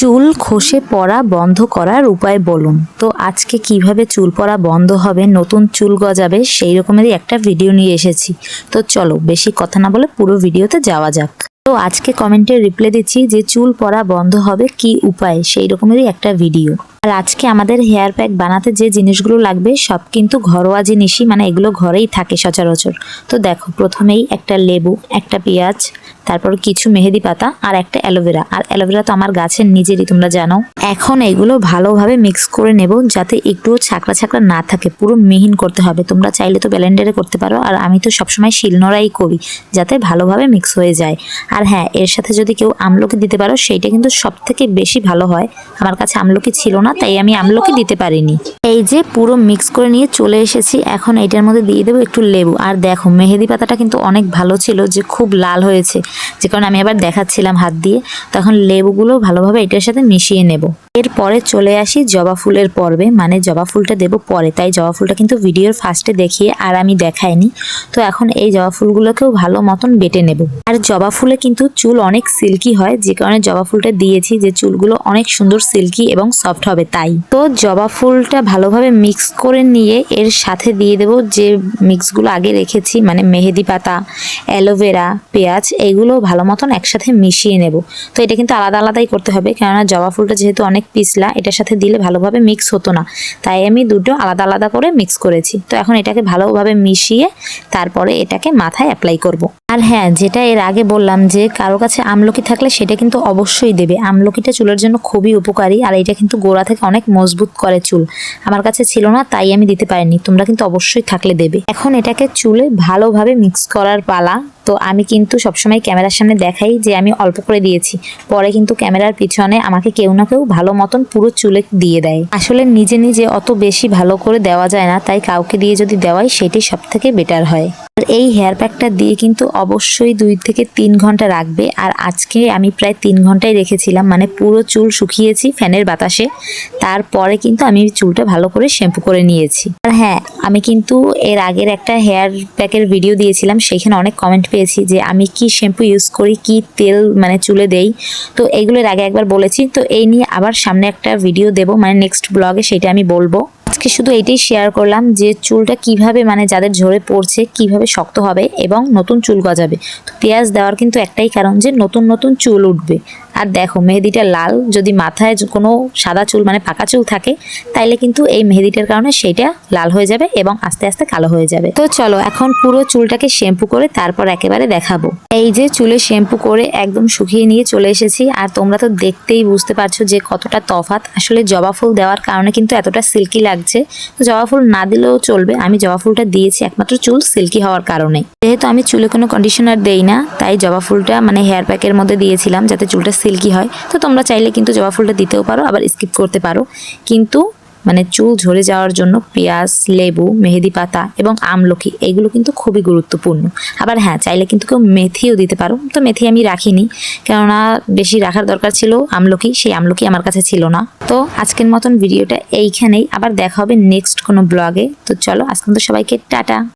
চুল খসে পড়া বন্ধ করার উপায় বলুন। তো আজকে কীভাবে চুল পড়া বন্ধ হবে, নতুন চুল গজাবে, সেই রকমেরই একটা ভিডিও নিয়ে এসেছি। তো চলো, বেশি কথা না বলে পুরো ভিডিওতে যাওয়া যাক। তো আজকে কমেন্টে রিপ্লাই দিচ্ছি যে চুল পড়া বন্ধ হবে কি উপায়, সেই রকমেরই একটা ভিডিও আর আজকে আমাদের হেয়ার প্যাক বানাতে যে জিনিসগুলো লাগবে, সব কিন্তু ঘরোয়া জিনিসই মানে এগুলো ঘরেই থাকে সচরাচর। তো দেখো, প্রথমেই একটা লেবু, একটা পেঁয়াজ তারপর কিছু মেহেদি পাতা আর একটা অ্যালোভেরা। আর অ্যালোভেরা তো আমার গাছের নিজেরই, তোমরা জানো। এখন এগুলো ভালোভাবে মিক্স করে নেব যাতে একটুও ছাকড়া ছাকড়া না থাকে। পুরো মিহিন করতে হবে। তোমরা চাইলে তো ব্লেন্ডারে করতে পারো। আর আমি তো সবসময় শিলনোড়াই করি, যাতে ভালোভাবে মিক্স হয়ে যায়। আর হ্যাঁ এর সাথে যদি কেউ আমলকি দিতে পারো, সেইটা কিন্তু সব থেকে বেশি ভালো হয়। আমার কাছে আমলকি ছিল না, তাই আমি আমলকি দিতে পারিনি। এই যে পুরো মিক্স করে নিয়ে চলে এসেছি। এখন এটার মধ্যে দিয়ে দেবো একটু লেবু। আর দেখো, মেহেদি পাতাটা কিন্তু অনেক ভালো ছিল, যে খুব লাল হয়েছে। যে কারণে আমি আবার দেখাচ্ছিলাম হাত দিয়ে তখন লেবুগুলো ভালোভাবে এটার সাথে মিশিয়ে নেব। এরপরে চলে আসি জবা ফুলের পর্বে। মানে জবা ফুলটা দেবো পরে, তাই জবা ফুলটা কিন্তু ভিডিওর ফার্স্টে দেখিয়ে আর আমি দেখাইনি। তো এখন এই জবা ফুলগুলোকেও ভালো মতন বেটে নেব। আর জবা ফুলে কিন্তু চুল অনেক সিল্কি হয়, যে কারণে জবা ফুলটা দিয়েছি যে চুলগুলো অনেক সুন্দর সিল্কি এবং সফট হবে তাই। তো জবা ফুলটা ভালোভাবে মিক্স করে নিয়ে এর সাথে দিয়ে দেব যে মিক্সগুলো আগে রেখেছি মানে মেহেদি পাতা, অ্যালোভেরা, পেঁয়াজ এইগুলো ভালো মতন একসাথে মিশিয়ে নেব। তো এটা কিন্তু আলাদা আলাদাই করতে হবে, কেননা জবা ফুলটা যেহেতু অনেক পিছলা, এটার সাথে দিলে ভালোভাবে মিক্স হতো না। তাই আমি দুটো আলাদা আলাদা করে মিক্স করেছি। তো এখন এটাকে ভালোভাবে মিশিয়ে তারপরে এটাকে মাথায় অ্যাপ্লাই করব। আর হ্যাঁ যেটা এর আগে বললাম যে কারও কাছে আমলকি থাকলে সেটা কিন্তু অবশ্যই দেবে। আমলকিটা চুলের জন্য খুবই উপকারী, আর এটা কিন্তু গোড়া থেকে অনেক মজবুত করে চুল। আমার কাছে ছিল না, তাই আমি দিতে পারিনি। তোমরা কিন্তু অবশ্যই থাকলে দেবে। এখন এটাকে চুলে ভালোভাবে মিক্স করার পালা তো আমি কিন্তু সবসময় ক্যামেরার সামনে দেখাই যে আমি অল্প করে দিয়েছি। পরে কিন্তু ক্যামেরার পিছনে আমাকে কেউ না কেউ ভালো মতন পুরো চুলে দিয়ে দেয়। আসলে নিজে নিজে অত বেশি ভালো করে দেওয়া যায় না, তাই কাউকে দিয়ে যদি দেওয়াই সেটি সব থেকে বেটার হয়। আর এই হেয়ার প্যাকটা দিয়ে কিন্তু অবশ্যই দুই থেকে তিন ঘণ্টা রাখবে। আর আজকে আমি প্রায় তিন ঘন্টাই রেখেছিলাম মানে পুরো চুল শুকিয়েছি ফ্যানের বাতাসে। তারপরে কিন্তু আমি চুলটা ভালো করে শ্যাম্পু করে নিয়েছি। আর হ্যাঁ আমি কিন্তু এর আগের একটা হেয়ার প্যাকের ভিডিও দিয়েছিলাম, সেখানে অনেক কমেন্ট পেয়েছি যে আমি কি শ্যাম্পু ইউজ করি, কি তেল মানে চুলে দেই। তো এইগুলোর আগে একবার বলেছি। তো এই নিয়ে আবার সামনে একটা ভিডিও দেব মানে নেক্সট ব্লগে সেটা আমি বলব। আজকে শুধু এটাই শেয়ার করলাম যে চুলটা কীভাবে মানে যাদের ঝরে পড়ছে, কীভাবে শক্ত হবে এবং নতুন চুল গজাবে। তো পেঁয়াজ দেওয়ার কিন্তু একটাই কারণ যে নতুন নতুন চুল উঠবে। আর দেখো, মেহেদিটা লাল। যদি মাথায় কোনো সাদা চুল মানে পাকা চুল থাকে, তাইলে কিন্তু এই মেহেদিটার কারণে সেইটা লাল হয়ে যাবে এবং আস্তে আস্তে কালো হয়ে যাবে। তো চলো, এখন পুরো চুলটাকে শ্যাম্পু করে তারপর একেবারে দেখাবো। এই যে চুলে শ্যাম্পু করে একদম শুকিয়ে নিয়ে চলে এসেছি, আর তোমরা তো দেখতেই বুঝতে পারছ যে কতটা তফাৎ। আসলে জবা ফুল দেওয়ার কারণে কিন্তু এতটা সিল্কি লাগছে। তো জবা ফুল না দিলেও চলবে। আমি জবা ফুলটা দিয়েছি একমাত্র চুল সিল্কি হওয়ার কারণে। যেহেতু আমি চুলে কোনো কন্ডিশনার দেই না তাই জবা ফুলটা মানে হেয়ার প্যাকের মধ্যে দিয়েছিলাম যাতে চুলটা সিল্কি হয়। তো তোমরা চাইলে কিন্তু জবা ফুলটা দিতেও পারো, আবার স্কিপ করতে পারো। কিন্তু মানে চুল ঝরে যাওয়ার জন্য পেঁয়াজ, লেবু, মেহেদি পাতা এবং আমলকি এগুলো কিন্তু খুবই গুরুত্বপূর্ণ। আবার হ্যাঁ চাইলে কিন্তু কেউ মেথিও দিতে পারো। তো মেথি আমি রাখিনি, কেননা বেশি রাখার দরকার ছিল আমলকি সেই আমলকি আমার কাছে ছিল না। তো আজকের মতন ভিডিওটা এইখানেই। আবার দেখা হবে নেক্সট কোনো ব্লগে তো চলো আজকে তো সবাইকে টাটা।